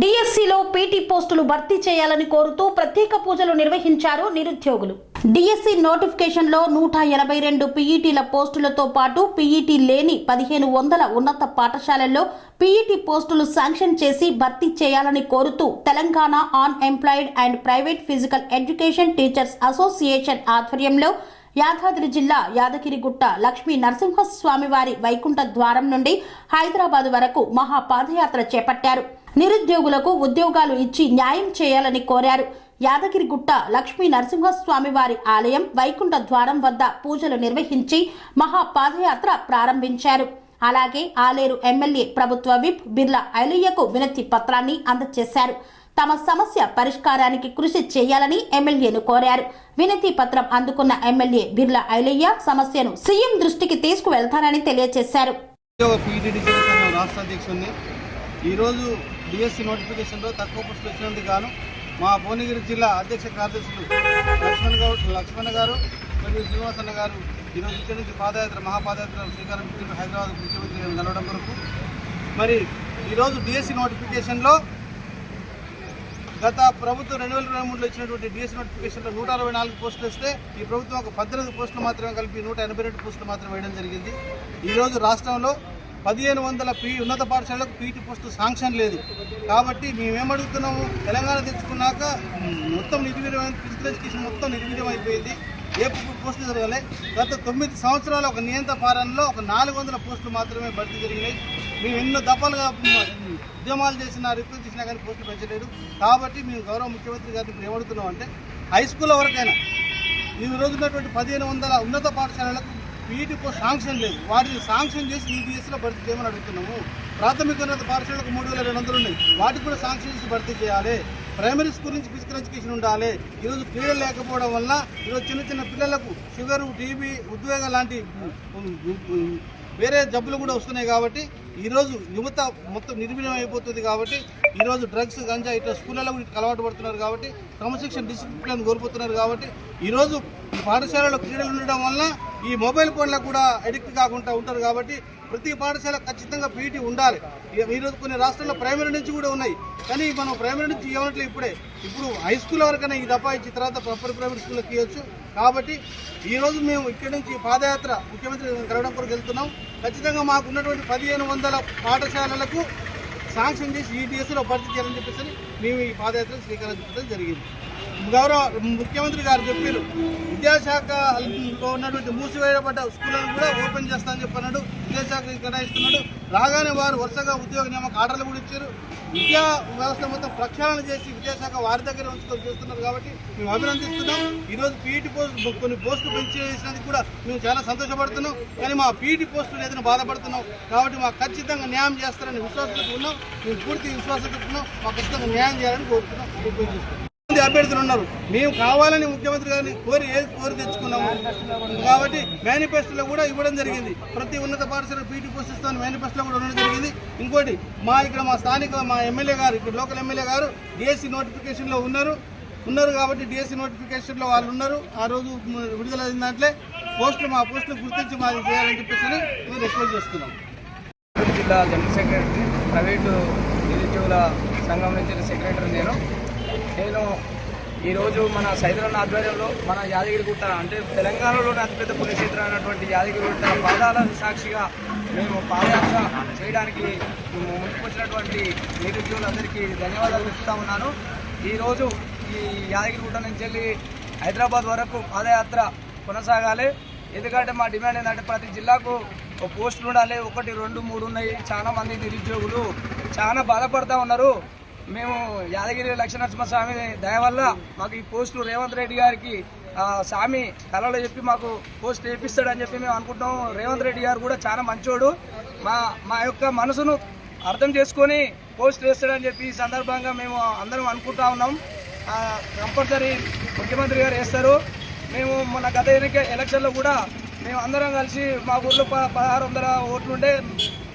డిఎస్సిలో పీటీ పోస్టులు భర్తీ చేయాలని కోరుతూ ప్రత్యేక పూజలు నిర్వహించారు నిరుద్యోగులు. డిఎస్సి నోటిఫికేషన్లో నూట ఎనభై రెండు పీఈటీల పోస్టులతో పాటు పీఈటీ లేని పదిహేను వందల ఉన్నత పాఠశాలల్లో పీఈటీ పోస్టులు శాంక్షన్ చేసి భర్తీ చేయాలని కోరుతూ Telangana unemployed and private physical education teachers association ఆధ్వర్యంలో యాదాద్రి జిల్లా యాదగిరిగుట్ట లక్ష్మీ నరసింహస్వామి వారి వైకుంఠ ద్వారం నుండి హైదరాబాద్ వరకు మహాపాదయాత్ర చేపట్టారు. నిరుద్యోగులకు ఉద్యోగాలు ఇచ్చి న్యాయం చేయాలని కోరారు. యాదగిరిగుట్ట లక్ష్మీ నరసింహస్వామి వారి ఆలయం వైకుంఠ ద్వారం వద్ద పూజలు నిర్వహించి మహా పాదయాత్ర ప్రారంభించారు. అలాగే ఆలేరు ఎమ్మెల్యే ప్రభుత్వ విప్ బిర్లా ఐలయ్యకు వినతి పత్రాన్ని అందజేశారు. తమ సమస్య పరిష్కారానికి కృషి చేయాలని ఎమ్మెల్యేను కోరారు. వినతి పత్రం అందుకున్న ఎమ్మెల్యే బిర్లా ఐలయ్య సమస్యను సీఎం దృష్టికి తీసుకువెళ్తానని తెలియజేశారు. ఈరోజు డిఎస్సి నోటిఫికేషన్లో తక్కువ పోస్టులు వచ్చినందుకు గాను మా భువనగిరి జిల్లా అధ్యక్ష కార్యదర్శులు లక్ష్మణ్ గౌడ్ లక్ష్మణ్ గారు మరియు శ్రీనివాసన్న గారు ఈరోజు ఇక్కడి నుంచి పాదయాత్ర మహాపాదయాత్ర శ్రీకారం చుట్టూ హైదరాబాద్ ముఖ్యమంత్రి కలవడం కొరకు. మరి ఈరోజు డిఎస్సి నోటిఫికేషన్లో గత ప్రభుత్వం రెండు వేల ఇరవై మూడులో ఇచ్చినటువంటి డిఎస్ నోటిఫికేషన్లో నూట అరవై నాలుగు పోస్టులు వస్తే ఈ ప్రభుత్వం ఒక పద్దెనిమిది పోస్టులు మాత్రమే కలిపి నూట ఎనభై రెండు పోస్టులు మాత్రం వేయడం జరిగింది. ఈరోజు రాష్ట్రంలో పదిహేను వందల పీ ఉన్నత పాఠశాలకు పీటీ పోస్టు శాంక్షన్ లేదు. కాబట్టి మేమేమడుగుతున్నాము? తెలంగాణ తెచ్చుకున్నాక మొత్తం నిర్వీర్యమైన ఫిజికల్ ఎడ్యుకేషన్ మొత్తం నిర్వీర్యం అయిపోయింది. ఏ పోస్టు జరగలే. గత తొమ్మిది సంవత్సరాల ఒక నియంత్ర పాలనలో ఒక నాలుగు వందల పోస్టులు మాత్రమే భర్తీ జరిగినాయి. మేము ఎన్నో దఫాలుగా ఉద్యమాలు చేసినా రిక్వెస్ట్ చేసినా కానీ పోస్టులు పెంచలేదు. కాబట్టి మేము గౌరవ ముఖ్యమంత్రి గారిని ఇప్పుడు ఏమడుగుతున్నాం అంటే హై స్కూల్ వరకైనా ఈ రోజు ఉన్నటువంటి పదిహేను వందల ఉన్నత పాఠశాలలకు పీఈటీకో శాంక్షన్ లేదు. వాటిని శాంక్షన్ చేసి ఈబీఎస్లో భర్తీ చేయమని అడుగుతున్నాము. ప్రాథమిక ఉన్నత పాఠశాలకు మూడు వేల రెండు వందలు ఉన్నాయి. వాటికి కూడా శాంక్షన్ చేసి భర్తీ చేయాలి. ప్రైమరీ స్కూల్ నుంచి ఫిజికల్ ఎడ్యుకేషన్ ఉండాలి. ఈరోజు క్రీడలు లేకపోవడం వల్ల ఈరోజు చిన్న చిన్న పిల్లలకు షుగర్ టీబీ ఉద్వేగం లాంటి వేరే జబ్బులు కూడా వస్తున్నాయి కాబట్టి ఈరోజు యువత మొత్తం నిర్వీర్యం అయిపోతుంది కాబట్టి ఈరోజు డ్రగ్స్ గంజా ఇట్లా స్కూళ్ళలో అలవాటు పడుతున్నారు కాబట్టి క్రమశిక్షణ డిసిప్లిన్ కోల్పోతున్నారు కాబట్టి ఈరోజు పాఠశాలలో క్రీడలు ఉండడం వల్ల ఈ మొబైల్ ఫోన్లకు కూడా అడిక్ట్ కాకుండా ఉంటారు కాబట్టి ప్రతి పాఠశాల ఖచ్చితంగా పీటీ ఉండాలి. ఈ- ఈరోజు కొన్ని రాష్ట్రాల్లో ప్రైమరీ నుంచి కూడా ఉన్నాయి. కానీ మనం ప్రైమరీ నుంచి ఇవ్వనట్లే ఇప్పుడే. ఇప్పుడు హై స్కూల్ వరకైనా ఈ దఫా తర్వాత అప్పర్ ప్రైమరీ స్కూల్కి ఇవ్వచ్చు కాబట్టి ఈరోజు మేము ఇక్కడి నుంచి పాదయాత్ర ముఖ్యమంత్రి కలవడం కొరకు వెళ్తున్నాం. ఖచ్చితంగా మాకు ఉన్నటువంటి పదిహేను వందల పాఠశాలలకు శాంక్షన్ చేసి ఈ డిఎస్లో భర్తీ చేయాలని చెప్పేసి మేము ఈ పాదయాత్ర శ్రీకారం చుట్టడం జరిగింది. గౌరవ ముఖ్యమంత్రి గారు చెప్పారు విద్యాశాఖలో ఉన్నటువంటి మూసివేయబడ్డ స్కూళ్ళను కూడా ఓపెన్ చేస్తామని చెప్పన్నాడు. విద్యాశాఖ కేటాయిస్తున్నాడు. రాగానే వారు వరుసగా ఉద్యోగ నియామక ఆర్డర్లు కూడా ఇచ్చారు. విద్యా వ్యవస్థ మొత్తం ప్రక్షాళన చేసి విద్యాశాఖ వారి దగ్గర ఉంచుకొని చేస్తున్నారు కాబట్టి మేము అభినందిస్తున్నాం. ఈరోజు పీఈటీ పోస్ట్ కొన్ని పోస్టులు పెంచేసినందుకు కూడా మేము చాలా సంతోషపడుతున్నాం. కానీ మా పీఈటీ పోస్టులు ఏదైనా బాధపడుతున్నాం కాబట్టి మాకు ఖచ్చితంగా న్యాయం చేస్తారని విశ్వాసంతో ఉన్నాం. మేము పూర్తి విశ్వాసంతో ఉన్నాం. మాకు ఖచ్చితంగా న్యాయం చేయాలని కోరుతున్నాం. అభ్యర్థులు ఉన్నారు. మేము కావాలని ముఖ్యమంత్రి గారిని కోరి ఏది కోరి తెచ్చుకున్నాము. కాబట్టి మేనిఫెస్టోలో కూడా ఇవ్వడం జరిగింది. ప్రతి ఉన్నత పాఠశాల పీటీ పోషిస్తాను మేనిఫెస్టోలో కూడా ఉండడం జరిగింది. ఇంకోటి మా ఇక్కడ మా స్థానిక మా ఎమ్మెల్యే గారు ఇక్కడ లోకల్ ఎమ్మెల్యే గారు డిఎస్సి నోటిఫికేషన్లో ఉన్నారు. ఉన్నారు కాబట్టి డిఎస్సి నోటిఫికేషన్లో వాళ్ళు ఉన్నారు. ఆ రోజు విడుదల అయిన దాంట్లో పోస్టులు మా పోస్టులు గుర్తించి మాది చేయాలని చెప్పేసి మేము రిక్వెస్ట్ చేస్తున్నాం. జిల్లా జనరల్ సెక్రటరీ ప్రైవేటు నిరుద్యోగుల సంఘం నుంచి సెక్రటరీ నేను నేను ఈరోజు మన సైదరన్న ఆధ్వర్యంలో మన యాదగిరిగుట్ట అంటే తెలంగాణలోని అతిపెద్ద పుణ్యక్షేత్రం అయినటువంటి యాదగిరిగుట్ట పాదాల సాక్షిగా మేము పాదయాత్ర చేయడానికి ముందుకొచ్చినటువంటి నిరుద్యోగులందరికీ ధన్యవాదాలు చెప్తా ఉన్నాను. ఈరోజు ఈ యాదగిరిగుట్ట నుంచి వెళ్ళి హైదరాబాద్ వరకు పాదయాత్ర కొనసాగాలి. ఎందుకంటే మా డిమాండ్ ఏంటంటే ప్రతి జిల్లాకు ఒక పోస్టులు ఉండాలి. ఒకటి రెండు మూడు ఉన్నాయి. చాలా మంది నిరుద్యోగులు చాలా బాధపడతా ఉన్నారు. మేము యాదగిరి లక్ష్మీనరసింహస్వామి దయ వల్ల మాకు ఈ పోస్టులు రేవంత్ రెడ్డి గారికి స్వామి కళలో చెప్పి మాకు పోస్ట్ వేపిస్తాడని చెప్పి మేము అనుకుంటాం రేవంత్ రెడ్డి గారు కూడా చాలా మంచోడు. మా మా యొక్క మనసును అర్థం చేసుకొని పోస్ట్ వేస్తాడని చెప్పి ఈ సందర్భంగా మేము అందరం అనుకుంటా ఉన్నాం. కంపల్సరీ ముఖ్యమంత్రి గారు వేస్తారు. మేము మొన్న గత ఎన్నిక ఎలక్షన్లో కూడా మేము అందరం కలిసి మా ఊర్లో ప పదహారు వందల ఓట్లుంటే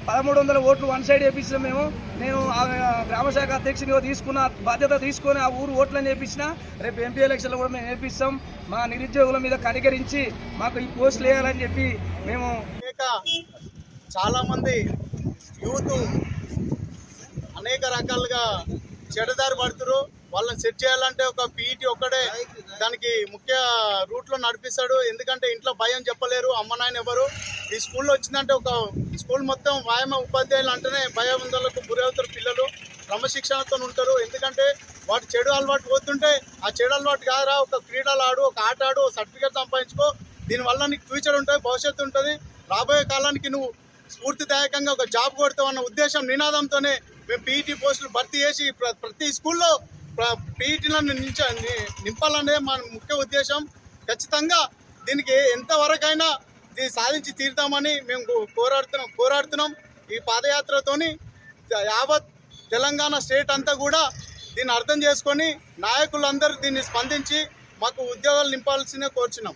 పదమూడు వందల ఓట్లు వన్ సైడ్ వేపించాం మేము. నేను ఆ గ్రామ శాఖ అధ్యక్షునిగా తీసుకున్న బాధ్యత తీసుకొని ఆ ఊరు ఓట్లని వేపించిన. రేపు ఎంపీ ఎలక్షన్లో కూడా మేము వేపిస్తాం మా నిరుద్యోగుల మీద కనికరించి మాకు ఈ పోస్టులు వేయాలని చెప్పి మేము అనేక చాలామంది యూత్ అనేక రకాలుగా చెడదారి పడుతురు. వాళ్ళని సెట్ చేయాలంటే ఒక పీఈటీ ఒక్కడే దానికి ముఖ్య రూట్లో నడిపిస్తాడు. ఎందుకంటే ఇంట్లో భయం చెప్పలేరు అమ్మ నాయన ఎవరు. ఈ స్కూల్లో వచ్చిందంటే ఒక స్కూల్ మొత్తం వ్యాయామ ఉపాధ్యాయులు అంటేనే భయవంతులకు గురవుతారు పిల్లలు క్రమశిక్షణతో ఉంటారు. ఎందుకంటే వాటి చెడు అలవాటు పోతుంటే ఆ చెడు అలవాటు కాదురా ఒక క్రీడలు ఆడు ఒక ఆట ఆడు సర్టిఫికేట్ సంపాదించుకో. దీనివల్ల నీకు ఫ్యూచర్ ఉంటుంది భవిష్యత్తు ఉంటుంది. రాబోయే కాలానికి నువ్వు స్ఫూర్తిదాయకంగా ఒక జాబ్ కొడతామన్న ఉద్దేశం నినాదంతోనే మేము పీఈటీ పోస్టులు భర్తీ చేసి ప్రతి స్కూల్లో పీఈటీలను నింపాలనే మన ముఖ్య ఉద్దేశం. ఖచ్చితంగా దీనికి ఎంతవరకైనా ఇది సాధించి తీరుతామని మేము పోరాడుతున్నాం పోరాడుతున్నాం ఈ పాదయాత్రతోని యావత్ తెలంగాణ స్టేట్ అంతా కూడా దీన్ని అర్థం చేసుకొని నాయకులందరూ దీన్ని స్పందించి మాకు ఉద్యోగాలు నింపాల్సిందే కోరుచున్నాం.